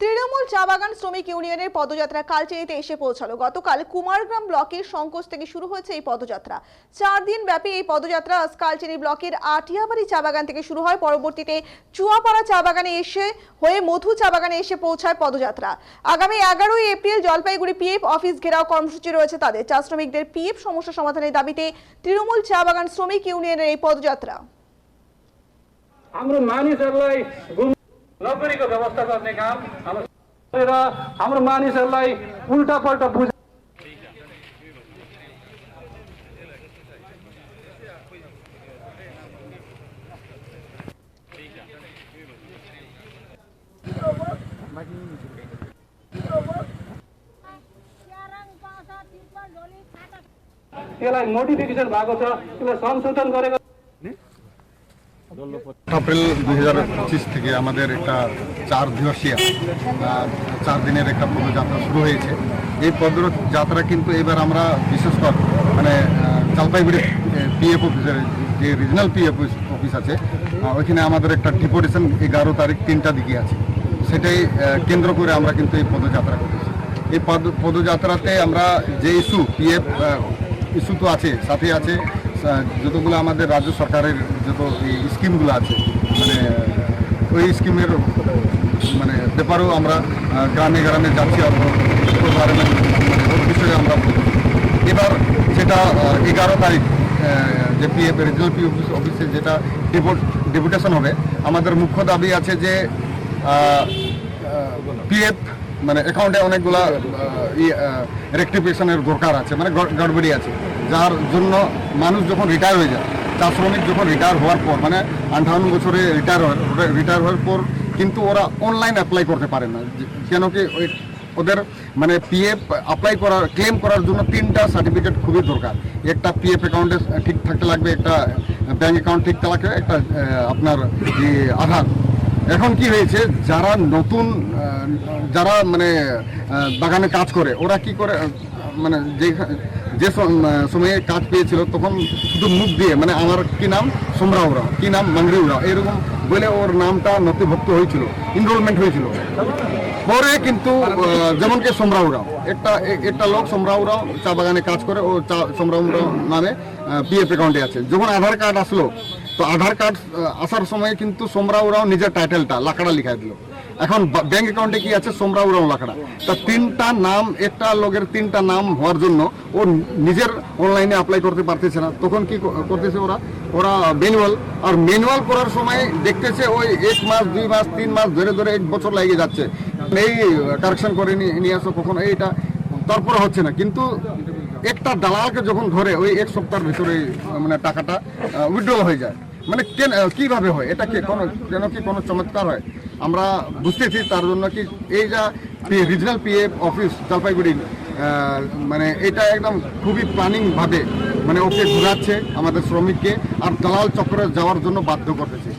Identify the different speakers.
Speaker 1: তৃণমূল চা বাগান শ্রমিক ইউনিয়নের পদযাত্রা কালচিনিতে এসে পৌঁছালো। গতকাল কুমারগ্রাম ব্লকের সংকোচ থেকে শুরু হয়েছে এই পদযাত্রা। চার দিন ব্যাপী এই পদযাত্রা কালচিনি ব্লকের আটিয়াবাড়ি চা বাগান থেকে শুরু হয়। পরবর্তীতে চুয়াপাড়া চা বাগানে এসে হয়ে মধু চা বাগানে এসে পৌঁছায় পদযাত্রা। আগামী এগারোই এপ্রিল জলপাইগুড়ি পিএফ অফিস ঘেরাও কর্মসূচি রয়েছে তাদের। চা শ্রমিকদের পিএফ সমস্যা সমাধানের দাবিতে তৃণমূল চা বাগান শ্রমিক ইউনিয়নের এই পদযাত্রা।
Speaker 2: আমরা মানুষ नोकरीको व्यवस्था गर्ने काम हाम्रो हाम्रो मानिसहरूलाई उल्टा पल्टा बुझ त्यसलाई मोडिफिकेसन भएको छ त्यसलाई संशोधन गरेको
Speaker 3: এপ্রিল দুই হাজার পঁচিশ থেকে আমাদের একটা চার দিবসীয় চার দিনের একটা পদযাত্রা শুরু হয়েছে। এই পদযাত্রা কিন্তু এবার আমরা বিশেষ করে মানে জলপাইগুড়ি পিএফ অফিসের যে রিজনাল পিএফ অফিস আছে ওইখানে আমাদের একটা ডিপুটেশন এগারো তারিখ তিনটা দিকে আছে। সেটাই কেন্দ্র করে আমরা কিন্তু এই পদযাত্রা করেছি। এই পদ, পদযাত্রাতে আমরা যে ইস্যু পিএফ ইস্যু তো আছে, সাথে আছে যতগুলো আমাদের রাজ্য সরকারের যত এই স্কিমগুলো আছে মানে ওই স্কিমের মানে ব্যাপারেও আমরা গ্রামে গ্রামে যাচ্ছি আর বিষয়ে আমরা। এবার যেটা এগারো তারিখ যে পিএফ রিজনাল পি অফিসে যেটা ডেপুটেশন হবে, আমাদের মুখ্য দাবি আছে যে পিএফ মানে অ্যাকাউন্টে অনেকগুলা রেক্টিফিকেশনের দরকার আছে মানে গড়- গড়বড়ি আছে যার জন্য মানুষ যখন রিটায়ার হয়ে যায় চা শ্রমিক যখন রিটায়ার হওয়ার পর মানে আঠান্ন বছরে রিটায়ার হয় রিটায়ার হওয়ার পর কিন্তু ওরা অনলাইন অ্যাপ্লাই করতে পারে না। কেন কি ওদের মানে পিএফ অ্যাপ্লাই করার ক্লেম করার জন্য তিনটা সার্টিফিকেট খুবই দরকার। একটা পিএফ অ্যাকাউন্টে ঠিক থাকতে লাগবে, একটা ব্যাঙ্ক অ্যাকাউন্ট ঠিক থাকতে লাগবে, একটা আপনার আধার। এখন কি হয়েছে, যারা নতুন যারা মানে বাগানে কাজ করে, ওরা কি করে মানে যে যে সময়ে কাজ পেয়েছিল, তখন শুধু মুখ দিয়ে মানে আমার কি নাম? সোমরা উরাও কি নাম? মাংরি উরাও এরকম বলে ওর নামটা নথিভুক্ত হয়েছিল এনরোলমেন্ট হয়েছিল। পরে কিন্তু যেমন কি সোমরা উরাও একটা একটা লোক সোমরা উরাও চা বাগানে কাজ করে, ও চা সোমরা উরাও নামে পিএফ অ্যাকাউন্টে আছে। যখন আধার কার্ড আসলো, তো আধার কার্ড আসার সময় কিন্তু সোমরা উরাও নিজের টাইটেলটা লাকড়া লিখাই দিল। এখন ব্যাংক অ্যাকাউন্টে কি আছে? সোমরা উরাও লাকড়া তা তিনটা নাম, একটা লোকের তিনটা নাম হওয়ার জন্য ও নিজের অনলাইনে অ্যাপ্লাই করতে পারতেছে না। তখন কি করতেছে ওরা? ওরা ম্যানুয়াল আর ম্যানুয়াল করার সময় দেখতেছে ওই এক মাস, দুই মাস, তিন মাস ধরে ধরে এক বছর লাগিয়ে যাচ্ছে। এই কারেকশন করে নিয়ে আসো কখনো, এইটা তারপরে হচ্ছে না। কিন্তু একটা দালালকে যখন ধরে, ওই এক সপ্তাহের ভিতরে মানে টাকাটা উইথড্রল হয়ে যায়। মানে কেন কীভাবে হয়? এটা কি কোনো কেন কি কোনো চমৎকার হয়? আমরা বুঝতেছি তার জন্য কি এই যা রিজনাল পিএফ অফিস জলপাইগুড়ি মানে এটা একদম খুবই প্ল্যানিংভাবে মানে ওকে ঘুরাচ্ছে আমাদের শ্রমিককে আর দালাল চক্রে যাওয়ার জন্য বাধ্য করতেছে।